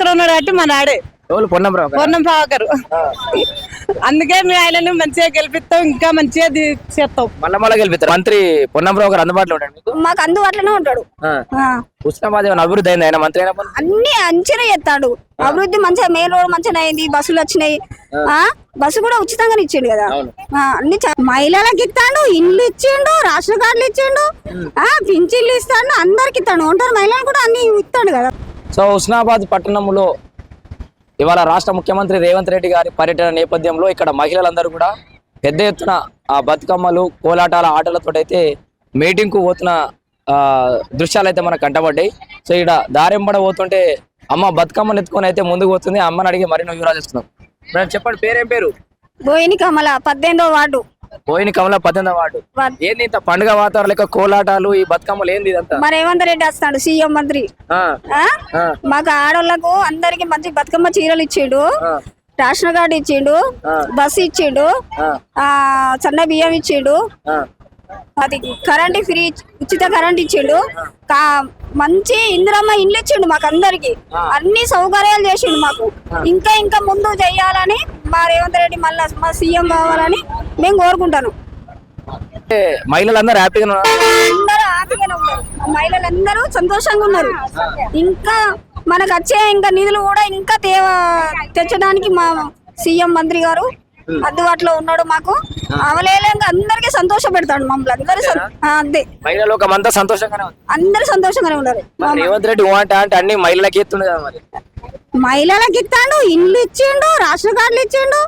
ఉన్నాడు కాబట్టి మన ఆడే ప్రభాకర్? ఆ. అందుకే మేము ఆయనను మంచిగా గెలిపిస్తాం ఇంకా మంచిగా చేస్తాం. మళ్ళా మళ్ళా గెలిపిస్తారు. మంత్రి పొన్నంరావు గారు అందుబాటులో ఉంటాడు మీకు? అందుబాటులోనే ఉంటాడు. ఉస్మానాబాద్ ఏమైనా అభివృద్ధి అయింది? ఆయన మంత్రి అన్ని అంచనా చేస్తాడు. అభివృద్ధి మంచిగా మెయిన్ రోడ్ మంచిగా అయింది బస్సులు వచ్చినాయి. ఆ. బస్సు కూడా ఉచితంగానే ఇచ్చిండు కదా. అన్ని మహిళలకు ఇస్తాడు ఇండ్లు ఇచ్చిండు రేషన్ కార్డులు ఇచ్చిండు. ఆ పింఛన్లు ఇస్తాడు అందరికి ఇస్తాడు. ఉంటారు మహిళలు కూడా అన్ని ఇస్తాడు కదా. సో హుస్నాబాద్ పట్టణంలో ఇవాళ రాష్ట్ర ముఖ్యమంత్రి రేవంత్ రెడ్డి గారి పర్యటన నేపథ్యంలో ఇక్కడ మహిళలందరూ కూడా పెద్ద ఎత్తున ఆ బతుకమ్మలు కోలాటాల ఆటలతో అయితే మీటింగ్కు పోతున్న దృశ్యాలు అయితే మనకు కంటపడ్డాయి సో ఇక్కడ దారింబడ పోతుంటే అమ్మ బతుకమ్మను ఎత్తుకొని అయితే ముందుకు పోతుంది. అమ్మని అడిగి మరిన్ని వివరాలు ఇస్తున్నాం మేడం చెప్పండి పేరేం పేరు? బోయిని కమల పద్దెనిమిదో వార్డు. పోయిన కమల పద్దెనిమిది వార్డు. ఏంది ఇంత పండుగ వాతావరణం లెక్క కోలాటాలు ఈ బతుకమ్మలు ఏంది ఇదంతా? మా రేవంత్ రెడ్డి వస్తాడు? సీఎం మంత్రి. మాకు ఆడోళ్ళకు అందరికి మంచి బతుకమ్మ చీరలు ఇచ్చిండు. రేషన్ కార్డు ఇచ్చిండు. బస్సు ఇచ్చిండు. ఆ, సన్న బియ్యం ఇచ్చిండు. అది కరెంట్ ఫ్రీ ఉచిత కరెంట్ ఇచ్చిండు. మంచి ఇందిరమ్మ ఇండ్లు ఇచ్చిండు మాకు అందరికి. అన్ని సౌకర్యాలు చేసిండు మాకు. ఇంకా ఇంకా ముందు చెయ్యాలని మా రేవంత్ రెడ్డి మళ్ళా మా సీఎం కావాలని మేము కోరుకుంటాను. మహిళలందరూ హ్యాపీగా అందరూ హ్యాపీగానే ఉన్నారు. మహిళలందరూ సంతోషంగా ఉన్నారు. ఇంకా మనకు వచ్చే ఇంకా నిధులు కూడా ఇంకా తెచ్చడానికి మా సీఎం మంత్రి గారు అందుబాటులో ఉన్నాడు మాకు. అవలేలంగా అందరికీ సంతోష పెడతాడు మమ్మల్ని. అందరూ అంతే. మహిళా లోకం అంతా సంతోషంగానే అందరూ సంతోషంగానే ఉన్నారు. రేవంత్ రెడ్డి అంటే అంటే అన్ని మహిళలకి ఎత్తుండే కదా మరి. మహిళలకు ఇస్తాడు ఇండ్లు ఇచ్చిండు రేషన్ కార్డులు ఇచ్చిండు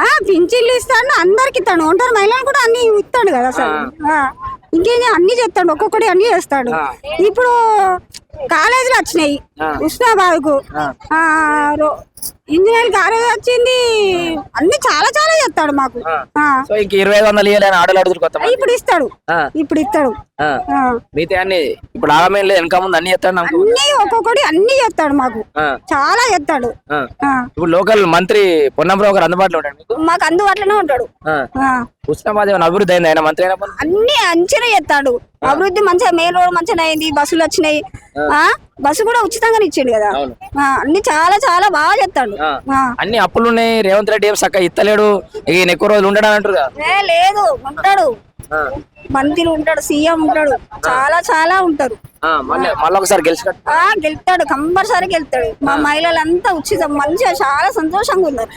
ఆ పింఛన్లు ఇస్తాడు అందరికి ఇస్తాడు. ఉంటారు మహిళలు కూడా అన్ని ఇస్తాడు కదా సార్. ఇంకేం అన్ని చేస్తాడు ఒక్కొక్కటి అన్ని చేస్తాడు. ఇప్పుడు కాలేజీలు వచ్చినాయి ఉస్నాబాద్కు ఇంజనీర్ కాలేజ్ వచ్చింది అన్ని చాలా చాలా చేస్తాడు మాకు. ఆ, సో ఇంక ఇరవై ఐదు వందలు ఇవ్వాలి అని ఆడలు అడుగుతారు ఇప్పుడు ఇస్తాడు. ఇప్పుడు ఇస్తాడు. మిగతా అన్ని ఇప్పుడు ఆగమే లేదు వెనక ముందు అన్ని ఎత్తాడు నాకు. అన్ని ఒక్కొక్కటి అన్ని చేస్తాడు మాకు. చాలా. ఆ, ఇప్పుడు లోకల్ మంత్రి పొన్నంరావు గారు అందుబాటులో ఉంటాడు మీకు? అందుబాటులోనే ఉంటాడు. ఏమైనా అభివృద్ధి అయింది ఆయన మంత్రి అన్ని అంచనా చేస్తాడు. అభివృద్ధి మంచిగా మెయిన్ రోడ్ మంచిగా అయింది బస్సులు వచ్చినాయి. ఆ. బస్సు కూడా ఉచితంగానే ఇచ్చిండు కదా? అన్ని చాలా చాలా బాగా. ఆ. అన్ని అప్పులు ఉన్నాయి రేవంత్ రెడ్డి ఏం చక్కగా ఇత్తలేడు ఈయన ఎక్కువ రోజులు ఉండడం అంటారు లేదు ఉంటాడు. మంత్రి ఉంటాడు సీఎం ఉంటాడు చాలా చాలా ఉంటారు. ఆ, మళ్ళీ మళ్ళీ ఒకసారి గెలిచినట్టు. ఆ గెలుతాడు కంపల్సరీ గెలుతాడు మా మహిళలంతా ఉచితం మంచిగా చాలా సంతోషంగా ఉన్నారు.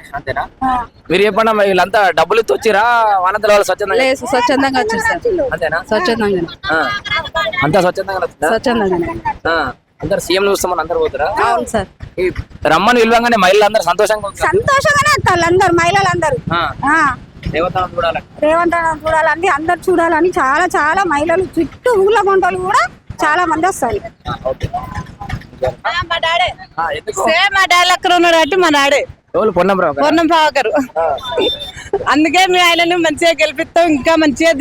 మీరు చెప్పండి వీళ్ళంతా డబ్బులు వచ్చిరా? వానంతల వాళ్ళు స్వచ్ఛందంగా లేదు స్వచ్ఛందంగా స్వచ్ఛందంగా. అంతా స్వచ్ఛందంగా ఆ. అందరు సీఎం చూస్తామని అందరు పోతారా? అవును సార్. రమ్మని విలువంగానే మహిళలు అందరూ సంతోషంగా సంతోషంగానే వస్తారు అందరు మహిళలందరూ. దేవతలను చూడాలి రేవంత్ అన్న చూడాలని అందరు చూడాలని చాలా చాలా మహిళలు చుట్టూ ఊళ్ళ కొంటలు కూడా చాలా మంది వస్తారు. మా డాడే. సేమ్ మా డాడీ అక్కడ ఉన్నాడు గారా? ప్రభాకర్. అందుకే మేము ఆయనను మంచిగా గెలిపిస్తాం ఇంకా మంచిగా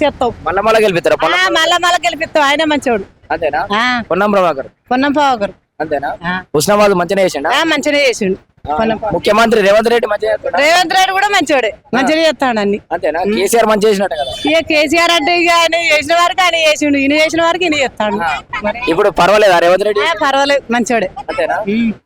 చేస్తాం. మళ్ళా మళ్ళా గెలిపిస్తారా? ఆ, పొన్నం మళ్ళా మళ్ళా గెలిపిస్తాం ఆయన మంచివాడు అంతేనా? ఆ, పొన్నంరావు గారు పూర్ణం ప్రభాకర్. అంతేనా. హుస్నాబాద్ మంచిగా చేసిండా? ఆ, మంచిగా చేసిండు. ప్రభాకర్. ముఖ్యమంత్రి రేవంత్ రెడ్డి? రేవంత్ రెడ్డి కూడా మంచివాడే మంచిగా చేస్తాడు అన్ని. అంతేనా? కేసీఆర్ మంచిగా చేసినట్టు కదా? ఇక కేసీఆర్ అంటే ఇక ఆయన చేసిన వారికి ఆయన చేసిండు ఈయన చేసిన వారికి ఈయన చేస్తాడు. ఇప్పుడు పర్వాలేదా రేవంత్ రెడ్డి? పర్వాలేదు మంచివాడే అంతేనా.